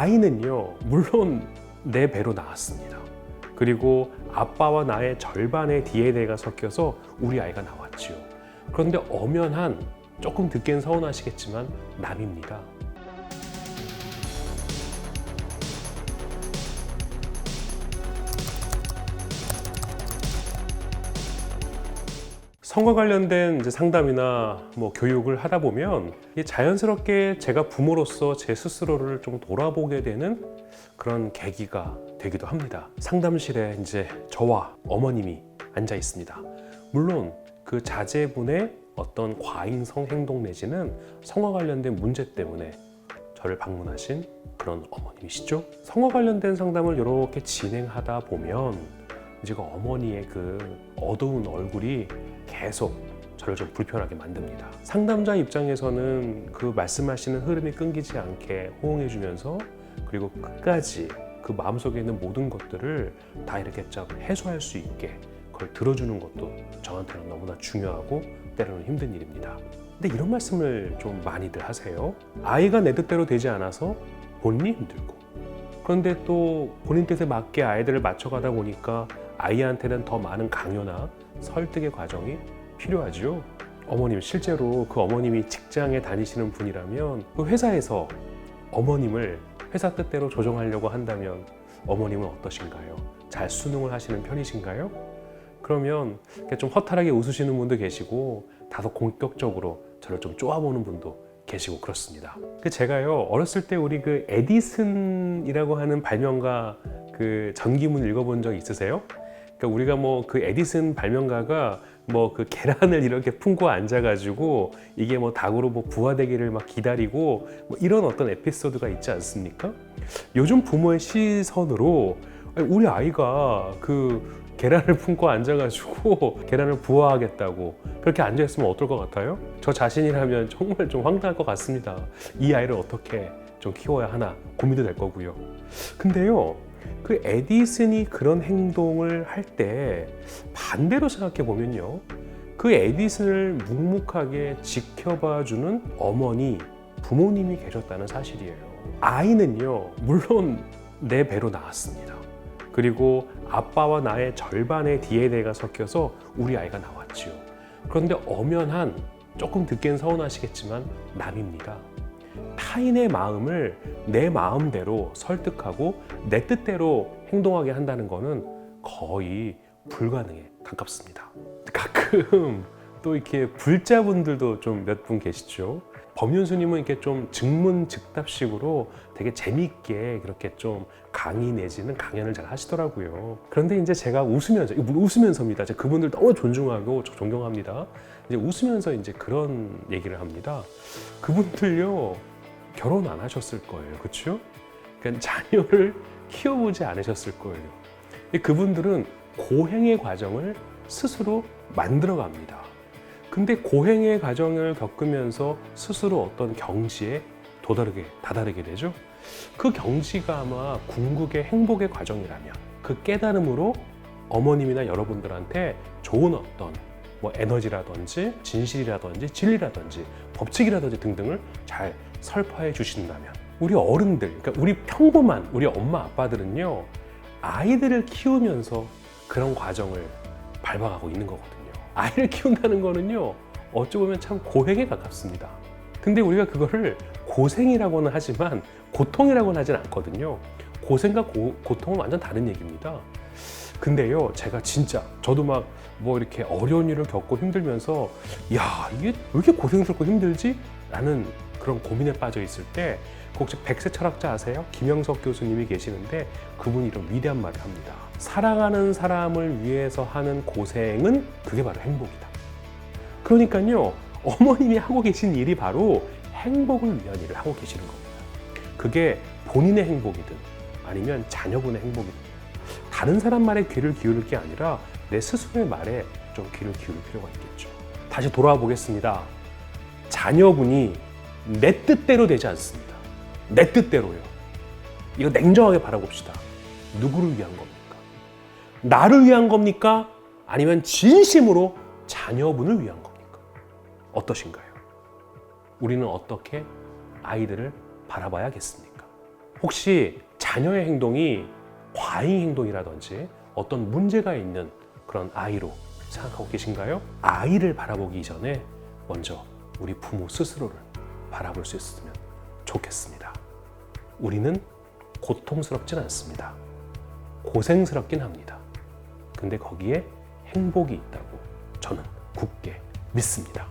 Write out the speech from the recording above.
아이는요, 물론 내 배로 나왔습니다. 그리고 아빠와 나의 절반의 DNA가 섞여서 우리 아이가 나왔지요. 그런데 엄연한 조금 듣기엔 서운하시겠지만 남입니다. 성과 관련된 상담이나 뭐 교육을 하다 보면 자연스럽게 제가 부모로서 제 스스로를 좀 돌아보게 되는 그런 계기가 되기도 합니다. 상담실에 이제 저와 어머님이 앉아 있습니다. 물론 그 자제분의 어떤 과잉성 행동 내지는 성과 관련된 문제 때문에 저를 방문하신 그런 어머님이시죠. 성과 관련된 상담을 이렇게 진행하다 보면 이 제그 어머니의 그 어두운 얼굴이 계속 저를 좀 불편하게 만듭니다. 상담자 입장에서는 그 말씀하시는 흐름이 끊기지 않게 호응해주면서 그리고 끝까지 그 마음속에 있는 모든 것들을 다 이렇게 좀 해소할 수 있게 그걸 들어주는 것도 저한테는 너무나 중요하고 때로는 힘든 일입니다. 근데 이런 말씀을 좀 많이들 하세요. 아이가 내 뜻대로 되지 않아서 본인이 힘들고 그런데 또 본인 뜻에 맞게 아이들을 맞춰가다 보니까 아이한테는 더 많은 강요나 설득의 과정이 필요하죠. 어머님 실제로 그 어머님이 직장에 다니시는 분이라면 그 회사에서 어머님을 회사 뜻대로 조정하려고 한다면 어머님은 어떠신가요? 잘 수능을 하시는 편이신가요? 그러면 좀 허탈하게 웃으시는 분도 계시고 다소 공격적으로 저를 좀 쪼아보는 분도 계시고 그렇습니다. 그 제가요 어렸을 때 우리 그 에디슨이라고 하는 발명가 그 전기문 읽어본 적 있으세요? 그러니까 우리가 뭐 그 에디슨 발명가가 뭐 그 계란을 이렇게 품고 앉아가지고 이게 뭐 닭으로 뭐 부화되기를 막 기다리고 뭐 이런 어떤 에피소드가 있지 않습니까? 요즘 부모의 시선으로 우리 아이가 그 계란을 품고 앉아가지고 계란을 부화하겠다고 그렇게 앉아있으면 어떨 것 같아요? 저 자신이라면 정말 좀 황당할 것 같습니다. 이 아이를 어떻게 좀 키워야 하나 고민도 될 거고요. 근데요, 그 에디슨이 그런 행동을 할 때 반대로 생각해 보면요. 그 에디슨을 묵묵하게 지켜봐 주는 어머니, 부모님이 계셨다는 사실이에요. 아이는요, 물론 내 배로 나왔습니다. 그리고 아빠와 나의 절반의 DNA가 섞여서 우리 아이가 나왔지요. 그런데 엄연한 조금 듣기엔 서운하시겠지만 남입니다. 타인의 마음을 내 마음대로 설득하고 내 뜻대로 행동하게 한다는 것은 거의 불가능에 가깝습니다. 가끔 또 이렇게 불자분들도 좀 몇 분 계시죠. 법륜스님은 이렇게 좀 즉문즉답식으로 되게 재미있게 그렇게 좀 강의 내지는 강연을 잘 하시더라고요. 그런데 이제 제가 웃으면서, 웃으면서입니다. 제가 그분들 너무 존중하고 존경합니다. 이제 웃으면서 이제 그런 얘기를 합니다. 그분들요, 결혼 안 하셨을 거예요. 그렇죠? 그러니까 자녀를 키워보지 않으셨을 거예요. 그분들은 고행의 과정을 스스로 만들어 갑니다. 근데 고행의 과정을 겪으면서 스스로 어떤 경지에 도다르게 다다르게 되죠. 그 경지가 아마 궁극의 행복의 과정이라면 그 깨달음으로 어머님이나 여러분들한테 좋은 어떤 뭐 에너지라든지 진실이라든지 진리라든지 법칙이라든지 등등을 잘 설파해 주신다면 우리 어른들, 그러니까 우리 평범한 우리 엄마 아빠들은요 아이들을 키우면서 그런 과정을 밟아가고 있는 거거든요. 아이를 키운다는 거는요 어찌 보면 참 고행에 가깝습니다. 근데 우리가 그거를 고생이라고는 하지만 고통이라고는 하진 않거든요. 고생과 고, 고통은 완전 다른 얘기입니다. 근데요, 제가 진짜 저도 막 뭐 이렇게 어려운 일을 겪고 힘들면서 야 이게 왜 이렇게 고생스럽고 힘들지? 라는 그런 고민에 빠져 있을 때 혹시 백세 철학자 아세요? 김영석 교수님이 계시는데 그분이 이런 위대한 말을 합니다. 사랑하는 사람을 위해서 하는 고생은 그게 바로 행복이다. 그러니까요, 어머님이 하고 계신 일이 바로 행복을 위한 일을 하고 계시는 겁니다. 그게 본인의 행복이든 아니면 자녀분의 행복이든 다른 사람 말에 귀를 기울일 게 아니라 내 스스로의 말에 좀 귀를 기울일 필요가 있겠죠. 다시 돌아와 보겠습니다. 자녀분이 내 뜻대로 되지 않습니다. 내 뜻대로요. 이거 냉정하게 바라봅시다. 누구를 위한 겁니까? 나를 위한 겁니까? 아니면 진심으로 자녀분을 위한 겁니까? 어떠신가요? 우리는 어떻게 아이들을 바라봐야겠습니까? 혹시 자녀의 행동이 과잉 행동이라든지 어떤 문제가 있는 그런 아이로 생각하고 계신가요? 아이를 바라보기 전에 먼저 우리 부모 스스로를 바라볼 수 있었으면 좋겠습니다. 우리는 고통스럽진 않습니다. 고생스럽긴 합니다. 근데 거기에 행복이 있다고 저는 굳게 믿습니다.